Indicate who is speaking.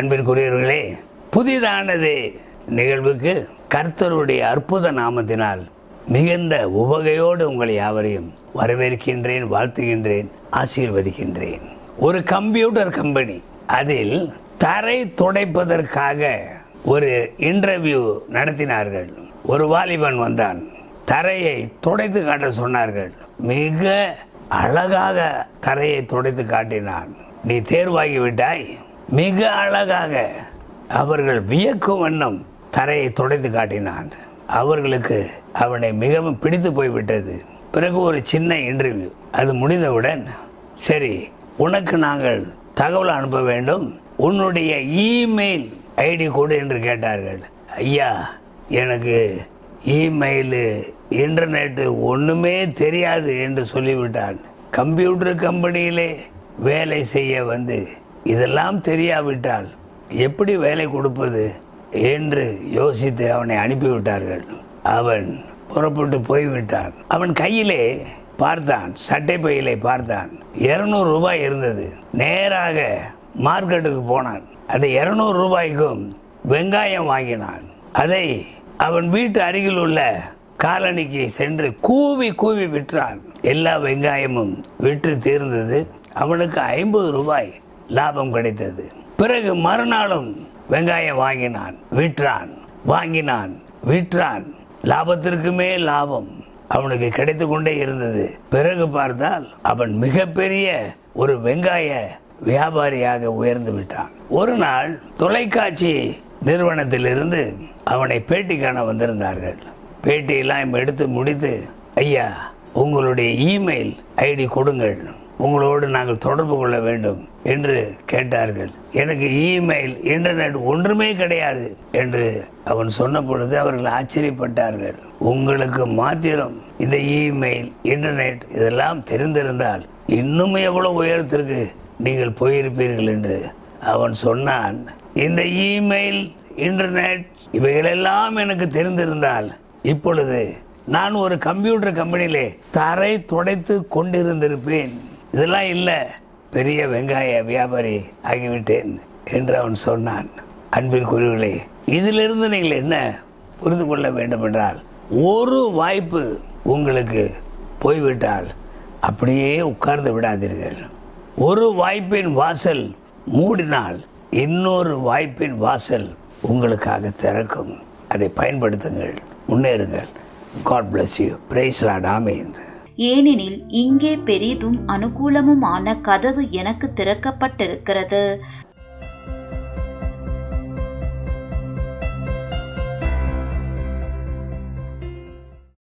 Speaker 1: அன்பிற்குரியவர்களே புதிதானது நிகழ்வுக்கு கர்த்தருடைய அற்புத நாமத்தினால் மிகுந்த உவகையோடு உங்களை யாவரையும் வரவேற்கின்றேன் வாழ்த்துகின்றேன் ஆசீர்வதிக்கின்றேன். ஒரு கம்ப்யூட்டர் கம்பெனி அதில் தரை துடைப்பதற்காக ஒரு இன்டர்வியூ நடத்தினார்கள். ஒரு வாலிபன் வந்தான் தரையை துடைத்து காட்ட சொன்னார்கள். மிக அழகாக தரையை துடைத்து காட்டினான். நீ தேர்வாகி விட்டாய் மிக அழகாக அவர்கள் வியக்கும் வண்ணம் தரையை துடைத்து காட்டினான். அவர்களுக்கு அவனை மிகவும் பிடித்து போய்விட்டது பிறகு ஒரு சின்ன இன்டர்வியூ அது முடிந்தவுடன் சரி உனக்கு நாங்கள் தகவல் அனுப்ப வேண்டும். உன்னுடைய இமெயில் ஐடி கொடு என்று கேட்டார்கள். ஐயா எனக்கு இமெயிலு இன்டர்நெட்டு ஒன்றுமே தெரியாது என்று சொல்லிவிட்டான். கம்ப்யூட்டர் கம்பெனியிலே வேலை செய்ய வந்து இதெல்லாம் தெரியாவிட்டால் எப்படி வேலை கொடுப்பது என்று யோசித்து அவனை அனுப்பிவிட்டார்கள். அவன் புறப்பட்டு போய்விட்டான். அவன் கையிலே பார்த்தான் சட்டை பையிலே பார்த்தான். இருநூறு ரூபாய் இருந்தது. நேராக மார்க்கெட்டுக்கு போனான். அந்த இருநூறு ரூபாய்க்கும் வெங்காயம் வாங்கினான். அதை அவன் வீட்டு அருகில் உள்ள காலனிக்கு சென்று கூவி கூவி விற்றான். எல்லா வெங்காயமும் விற்று தீர்ந்தது. அவனுக்கு ஐம்பது ரூபாய். லாபம் கிடைத்தது. பிறகு மறுநாளும் வெங்காயம் வாங்கினான் விற்றான் வாங்கினான் விற்றான். லாபத்திற்குமே லாபம் அவனுக்கு கிடைத்து கொண்டே இருந்தது. பிறகு பார்த்தால் அவன் மிகப்பெரிய ஒரு வெங்காய வியாபாரியாக உயர்ந்து விட்டான். ஒரு நாள் தொலைக்காட்சி நிறுவனத்திலிருந்து அவனை பேட்டி காண வந்திருந்தார்கள். பேட்டியெல்லாம் எடுத்து முடித்து ஐயா உங்களுடைய இமெயில் ஐடி கொடுங்கள். உங்களோடு நாங்கள் தொடர்பு கொள்ள வேண்டும் என்று கேட்டார்கள். எனக்கு இமெயில் இன்டர்நெட் ஒன்றுமே கிடையாது என்று அவன் சொன்ன பொழுது அவர்கள் ஆச்சரியப்பட்டார்கள். உங்களுக்கு மாத்திரம் இந்த இமெயில் இன்டர்நெட் இதெல்லாம் தெரிந்திருந்தால் இன்னும் எவ்வளவு உயரத்திற்கு நீங்கள் போயிருப்பீர்கள் என்று அவன் சொன்னான். இந்த இமெயில் இன்டர்நெட் இவைகளெல்லாம் எனக்கு தெரிந்திருந்தால் இப்பொழுது நான் ஒரு கம்ப்யூட்டர் கம்பெனியிலே தரை துடைத்து கொண்டிருந்திருப்பேன். இதெல்லாம் இல்லை. பெரிய வெங்காய வியாபாரி ஆகிவிட்டேன் என்று அவன் சொன்னான். அன்பிற்குரியவர்களே இதிலிருந்து நீங்கள் என்ன புரிந்து கொள்ள வேண்டும் என்றால் ஒரு வாய்ப்பு உங்களுக்கு போய்விட்டால் அப்படியே உட்கார்ந்து விடாதீர்கள். ஒரு வாய்ப்பின் வாசல் மூடினால் இன்னொரு வாய்ப்பின் வாசல் உங்களுக்காக திறக்கும். அதை பயன்படுத்துங்கள் முன்னேறுங்கள். God bless you praise Lord amen
Speaker 2: ஏனெனில் இங்கே பெரிதும் அனுகூலமுமான கதவு எனக்கு திறக்கப்பட்டிருக்கிறது.